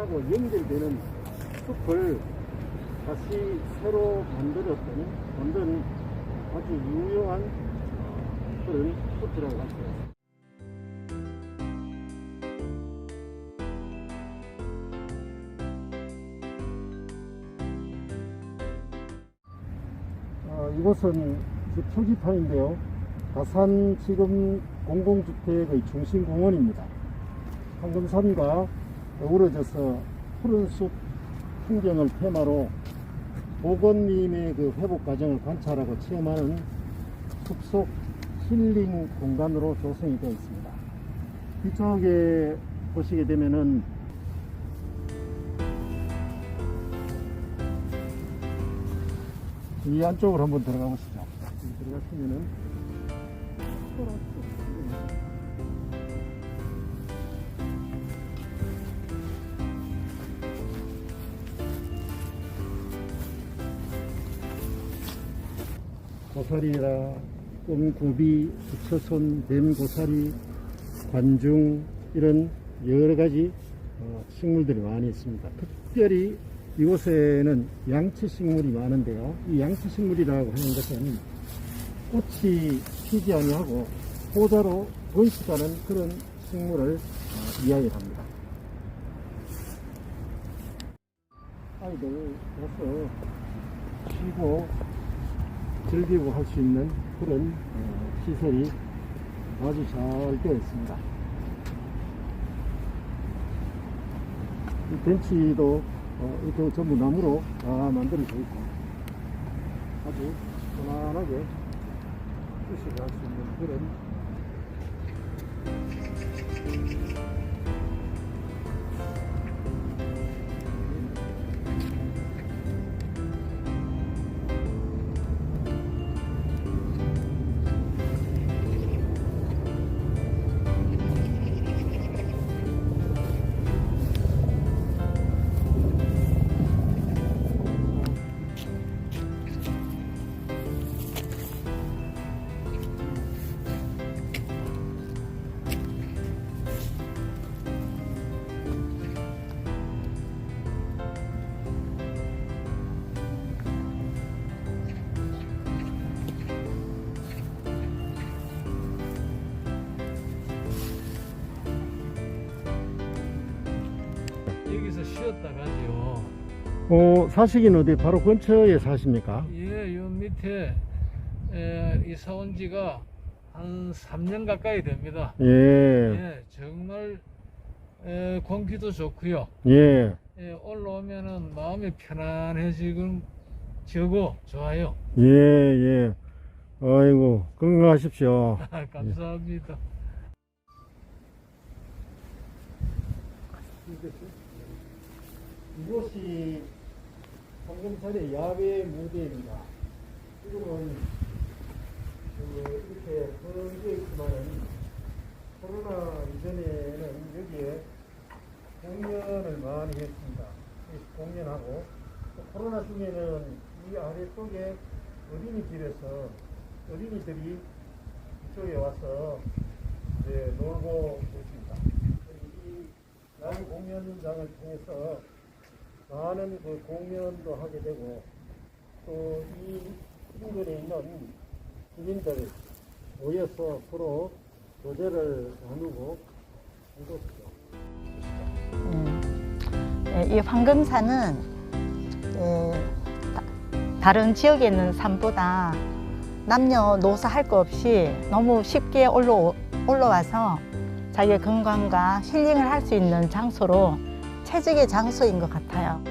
산하고 연결되는 숲을 다시 새로 만들었던 만든 아주 유용한 어, 그런 숲이라고 할수 있습니다. 어, 이곳은 표지판인데요. 다산 지금 공공주택의 중심공원입니다. 황금산과 어우러져서 푸른 숲 풍경을 테마로 보건님의 그 회복 과정을 관찰하고 체험하는 숲속 힐링 공간으로 조성이 되어 있습니다. 이쪽에 보시게 되면은 이 안쪽으로 한번 들어가 보시죠. 들어가시면은 고사리라 꽁고비, 부처손, 뱀고사리, 관중 이런 여러 가지 어, 식물들이 많이 있습니다. 특별히 이곳에는 양치 식물이 많은데요. 이 양치 식물이라고 하는 것은 꽃이 피지 아니하고 호자로 번식하는 그런 식물을 어, 이야기합니다. 아이들 와서 쉬고 즐기고 할 수 있는 그런 어, 시설이 아주 잘 되어 있습니다. 이 벤치도 어, 이렇게 전부 나무로 다 만들어져 있고 아주 편안하게 휴식을 할 수 있는 그런 여기서 쉬었다 가지요. 어, 사시기는 어디 바로 근처에 사십니까? 예, 요 밑에 에, 이사 온 지가 한 3년 가까이 됩니다. 예, 예, 정말 에, 공기도 좋고요. 예, 예, 올라오면은 마음이 편안해지고 지고 좋아요. 예, 예. 아이고, 건강하십시오. 감사합니다. 이곳이 황금산의 야외 무대입니다. 지금은 그 이렇게 번개 있지만은 코로나 이전에는 여기에 공연을 많이 했습니다. 공연하고 또 코로나 중에는 이 아래쪽에 어린이집에서 어린이들이 이쪽에 와서 이제 놀고 있습니다. 이 야외 공연장을 통해서 많은 그 공연도 하게 되고 또 이 인근에 있는 주민들 모여서 서로 교제를 나누고 이곳이죠. 음, 예, 이 황금산은 예, 다- 다른 지역에 있는 산보다 남녀노소 할거 없이 너무 쉽게 올라, 올라와서 자기의 건강과 힐링을 할 수 있는 장소로 최적의 장소인 것 같아요.